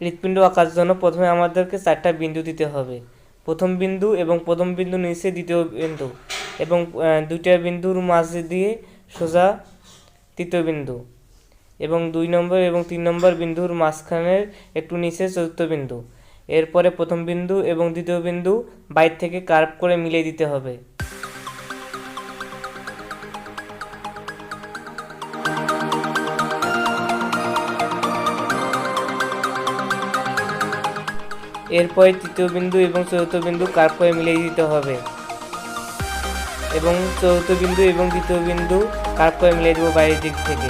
হৃৎপিণ্ড আঁকার জন্য প্রথমে আমাদেরকে চারটা বিন্দু দিতে হবে। প্রথম বিন্দু এবং প্রথম বিন্দু নিচে দ্বিতীয় বিন্দু এবং দুইটা বিন্দুর মাঝে দিয়ে সোজা তৃতীয় বিন্দু এবং দুই নম্বর এবং তিন নম্বর বিন্দুর মাঝখানের একটু নিচে চতুর্থ বিন্দু। এরপরে প্রথম বিন্দু এবং দ্বিতীয় বিন্দু বাইর থেকে কার্ভ করে মিলিয়ে দিতে হবে। এরপরে তৃতীয় বিন্দু এবং চতুর্থ বিন্দু কার্ভ করে মিলিয়ে দিতে হবে? এবং চতুর্থ বিন্দু এবং দ্বিতীয় বিন্দু কার্ভ করে মিলিয়ে দেবো বাইরের দিক থেকে?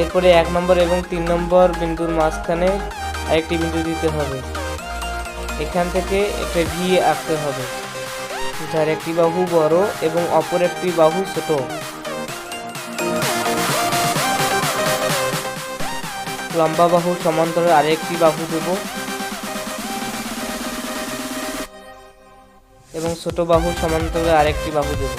এরপরে এক নম্বর এবং তিন নম্বর বিন্দুর মাঝখানে আরেকটি বিন্দু দিতে হবে। এখান থেকে একটা ভি আঁকতে হবে। যার একটি বাহু বড় এবং অপর একটি বাহু ছোট। লম্বা বাহু সমান্তরে আরেকটি বাহু দেব। এবং ছোট বাহু সমান্তরে আরেকটি বাহু দেব।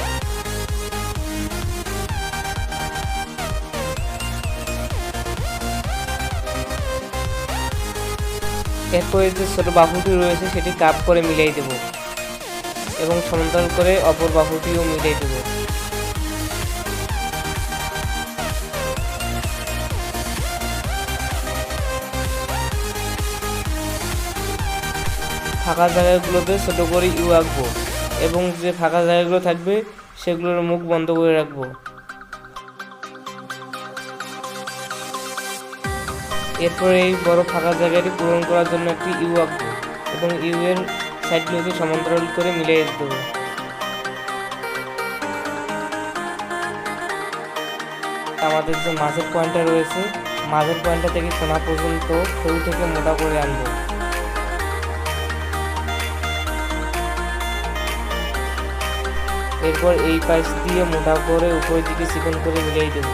এরপরে যে ছোট বাহুটি রয়েছে, সেটি কাপ করে মিলিয়ে দেব এবং সমান্তরাল করে অপর বাহুটিও মিলিয়ে দেব। ফাঁকা জায়গাগুলোতে ছোট করে ইউ আঁকবো এবং যে ফাঁকা জায়গাগুলো থাকবে সেগুলোর মুখ বন্ধ করে রাখব। এরপরে এই বড় ফাঁকা জায়গাটি পূরণ করার জন্য একটি ইউ আঁকবো এবং ইউ এর সাইডগুলোকে সমান্তরাল করে মিলিয়ে দেবো আমাদের যে মাঝের পয়েন্টটা রয়েছে, মাঝের পয়েন্টটা থেকে কোনা পর্যন্ত সরু থেকে মোটা করে আনব। এরপর এই পাশ দিয়ে মোটা করে উপরের দিকে চিকন করে মিলিয়ে দেবো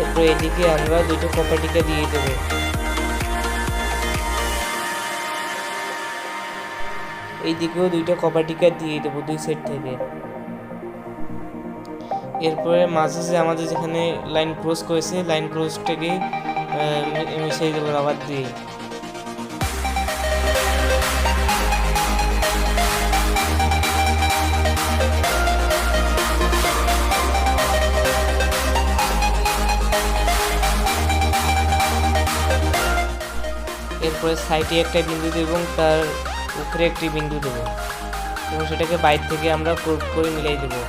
এরপর এদিকে আমরা দুটো কপাটিকা দিয়ে দেবো। এই দিকেও দুইটা কপাটিকা দিয়ে দেবো দুই সাইড থেকে। এরপরে মাঝে যে আমাদের যেখানে লাইন ক্রস করেছে লাইন ক্রসটাকে মিশিয়ে দেবো রাবার দিয়ে এরপরে সাইডে একটা বিন্দু দেবো এবং তার উপরে একটি বিন্দু দেবো। এবং সেটাকে বাইর থেকে আমরা করে মিলাই দেবো।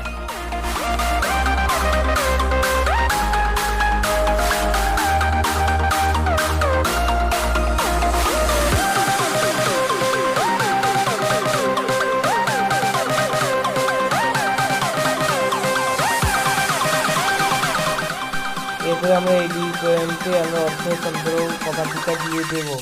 তারপরে আমরা এই ডিপোয়েন্টে আমরা অর্থ সংগ্রহ পদাধিকার দিয়ে দেবো।